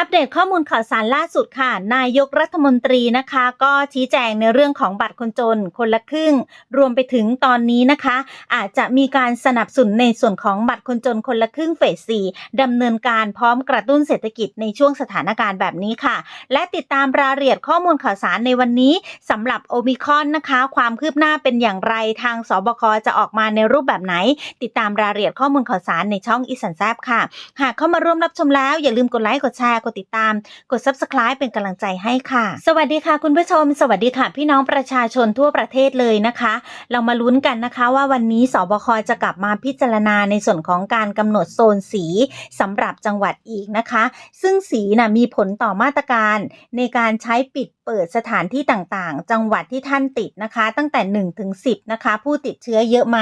อัปเดตข้อมูลข่าวสารล่าสุดค่ะ นายกรัฐมนตรีนะคะ ก็ชี้แจงในเรื่องของบัตรคนจนคนละครึ่ง รวมไปถึงตอนนี้นะคะ อาจจะมีการสนับสนุนในส่วนของบัตรคนจนคนละครึ่งเฟสสี่ดำเนินการพร้อมกระตุ้นเศรษฐกิจในช่วงสถานการณ์แบบนี้ค่ะ และติดตามรายละเอียดข้อมูลข่าวสารในวันนี้สำหรับโอมิคอนนะคะ ความคืบหน้าเป็นอย่างไรทางสบคจะออกมาในรูปแบบไหน ติดตามรายละเอียดข้อมูลข่าวสารในช่องอีสันแซบค่ะ หากเข้ามาร่วมรับชมแล้วอย่าลืมกดไลค์กดแชร์ดติดตาม กด subscribe เป็นกำลังใจให้ค่ะ สวัสดีค่ะคุณผู้ชม สวัสดีค่ะ พี่น้องประชาชนทั่วประเทศเลยนะคะ เรามาลุ้นกันนะคะว่าวันนี้สบคจะกลับมาพิจารณาในส่วนของการกำหนดโซนสีสำหรับจังหวัดอีกนะคะ ซึ่งสีนะ่ะมีผลต่อมาตรการในการใช้ปิด เปิดสถานที่ต่างๆ จังหวัดที่ท่านติดนะคะ ตั้งแต่1ถึง10นะคะ ผู้ติดเชื้อเยอะไหม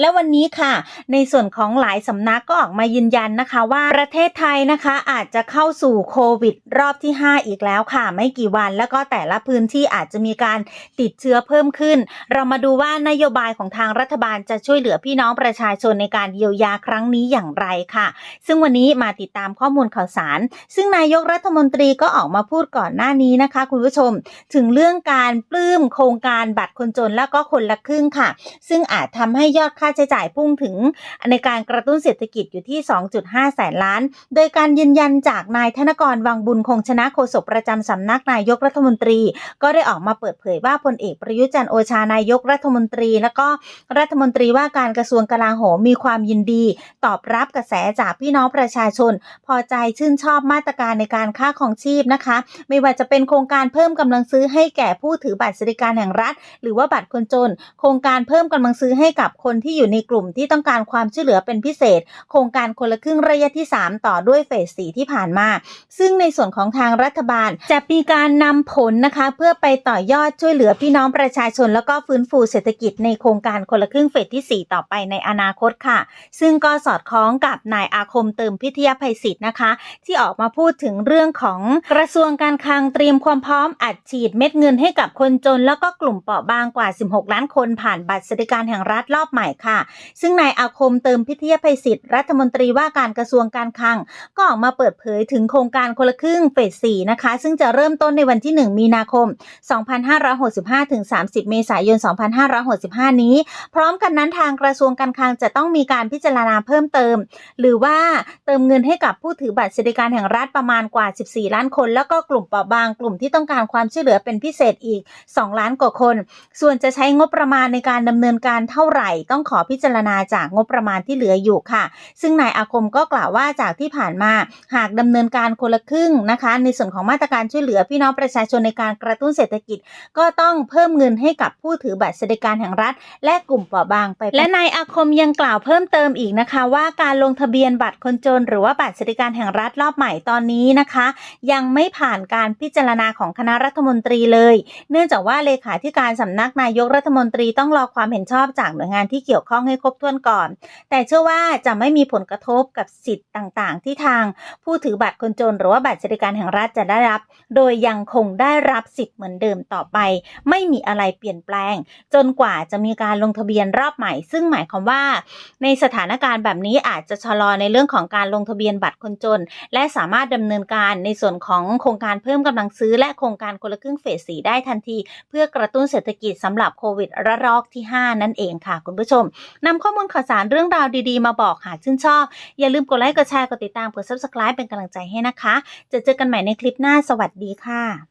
และวันนี้ค่ะ ในส่วนของหลายสำนักก็ออกมายืนยันนะคะ ว่าประเทศไทยนะคะอาจจะเข้าสู่โควิด รอบที่ 5 อีกแล้วค่ะ ไม่กี่วันแล้วก็แต่ละพื้นที่อาจจะมีการติดเชื้อเพิ่มขึ้น เรามาดูว่านโยบายของทางรัฐบาลจะช่วยเหลือพี่น้องประชาชนในการเยียวยาครั้งนี้อย่างไรค่ะ ซึ่งวันนี้มาติดตามข้อมูลข่าวสาร ซึ่งนายกรัฐมนตรีก็ออกมาพูดก่อนหน้านี้นะคะ คุณผู้ชมถึงเรื่องการปลื้มโครงการบัตรคนจนแล้วก็คนละครึ่งค่ะ ซึ่งอาจทำให้ยอดค่าใช้จ่ายพุ่งถึงในการกระตุ้นเศรษฐกิจอยู่ที่ 2.5 แสนล้าน โดยการยืนยันจากนายธนกรวังบุญคงชนะโฆษกประจำสำนักนายกรัฐมนตรี ก็ได้ออกมาเปิดเผยว่าพลเอกประยุจันทร์โอชานายกรัฐมนตรี แล้วก็รัฐมนตรีว่าการกระทรวงกลาโหมมีความยินดี ตอบรับกระแสจากพี่น้องประชาชน พอใจชื่นชอบมาตรการในการค่าของชีพนะคะ ไม่ว่าจะเป็นโครงการเพิ่มกำลังซื้อให้แก่ผู้ถือบัตรสวัสดิการแห่งรัฐ หรือว่าบัตรคนจน โครงการเพิ่มกำลังซื้อให้กับคนที่อยู่ในกลุ่มที่ต้องการความช่วยเหลือเป็นพิเศษ โครงการคนละครึ่งระยะที่ 3 ต่อด้วยเฟสสีที่ผ่านมา ซึ่งในส่วนของทางรัฐบาลจะมีการนำผลนะคะ เพื่อไปต่อยอดช่วยเหลือพี่น้องประชาชน แล้วก็ฟื้นฟูเศรษฐกิจในโครงการคนละครึ่งเฟสที่ 4 ต่อไปในอนาคตค่ะ ซึ่งก็สอดคล้องกับนายอาคมเติมพิทยาภัยศิษย์นะคะ ที่ออกมาพูดถึงเรื่องของกระทรวงการคลังเตรียมความพร้อมอัดฉีดเม็ดเงินให้กับคนจน แล้วก็กลุ่มเปราะบางกว่า 16 ล้านคนผ่านบัตรสวัสดิการแห่งรัฐรอบใหม่ค่ะ ซึ่งนายอาคมเติมพิทยาภัยศิษย์รัฐมนตรีว่าการกระทรวงการคลัง ก็ออกมาเปิดเผยถึงโครงการคนละครึ่งเฟส4นะคะ ซึ่งจะเริ่มต้นในวันที่ 1 มีนาคม 2565 ถึง 30 เมษายน 2565 นี้ พร้อมกันนั้นทางกระทรวงการคลังจะต้องมีการพิจารณาเพิ่มเติม หรือว่าเติมเงินให้กับผู้ถือบัตรสวัสดิการแห่งรัฐประมาณกว่า 14 ล้านคน แล้วก็กลุ่มเปราะบางกลุ่มที่ต้องการความช่วยเหลือเป็นพิเศษอีก 2 ล้านกว่าคน ส่วนจะใช้งบประมาณในการดำเนินการเท่าไหร่ ต้องขอพิจารณาจากงบประมาณที่เหลืออยู่ค่ะ ซึ่งนายอาคมก็กล่าวว่าจากที่ผ่านมา หากดำเนินการคนละครึ่งนะคะ ในส่วนของมาตรการช่วยเหลือพี่น้องประชาชนในการกระตุ้นเศรษฐกิจ ก็ต้องเพิ่มเงินให้กับผู้ถือบัตรสวัสดิการแห่งรัฐ และกลุ่มเปราะบางไป และนายอาคมยังกล่าวเพิ่มเติมอีกนะคะว่าการลงทะเบียนบัตรคนจน หรือว่าบัตรสวัสดิการแห่งรัฐรอบใหม่ตอนนี้นะคะ ยังไม่ผ่านการพิจารณาของคณะรัฐมนตรีเลย เนื่องจากว่าเลขาธิการสำนักนายกรัฐมนตรีต้องรอความเห็นชอบจากหน่วยงานที่เกี่ยวข้องให้ครบถ้วนก่อน แต่เชื่อว่าจะไม่มีผลกระทบกับสิทธิ์ต่างๆ ที่ทางผู้ถือบัตรคนจนหรือว่าบัตรสวัสดิการแห่งรัฐจะได้รับ โดยยังคงได้รับสิทธิ์เหมือนเดิมต่อไป ไม่มีอะไรเปลี่ยนแปลง จนกว่าจะมีการลงทะเบียนรอบใหม่ ซึ่งหมายความว่า ในสถานการณ์แบบนี้อาจจะชะลอในเรื่องของการลงทะเบียนบัตรคนจน และสามารถดำเนินการในส่วนของโครงการเพิ่มกำลังซื้อและโครงการคนละครึ่งเฟสสีได้ทันที เพื่อกระตุ้นเศรษฐกิจสำหรับโควิดระลอกที่ 5 นั่นเองค่ะ คุณผู้ชมนำข้อมูลข่าวสารเรื่องราวดีๆ มาบอกหากชื่นชอบ อย่าลืมกดไลค์กดแชร์กดติดตามกดซับสไครป์เป็นกำลังใจให้นะคะ จะเจอกันใหม่ในคลิปหน้าสวัสดีค่ะ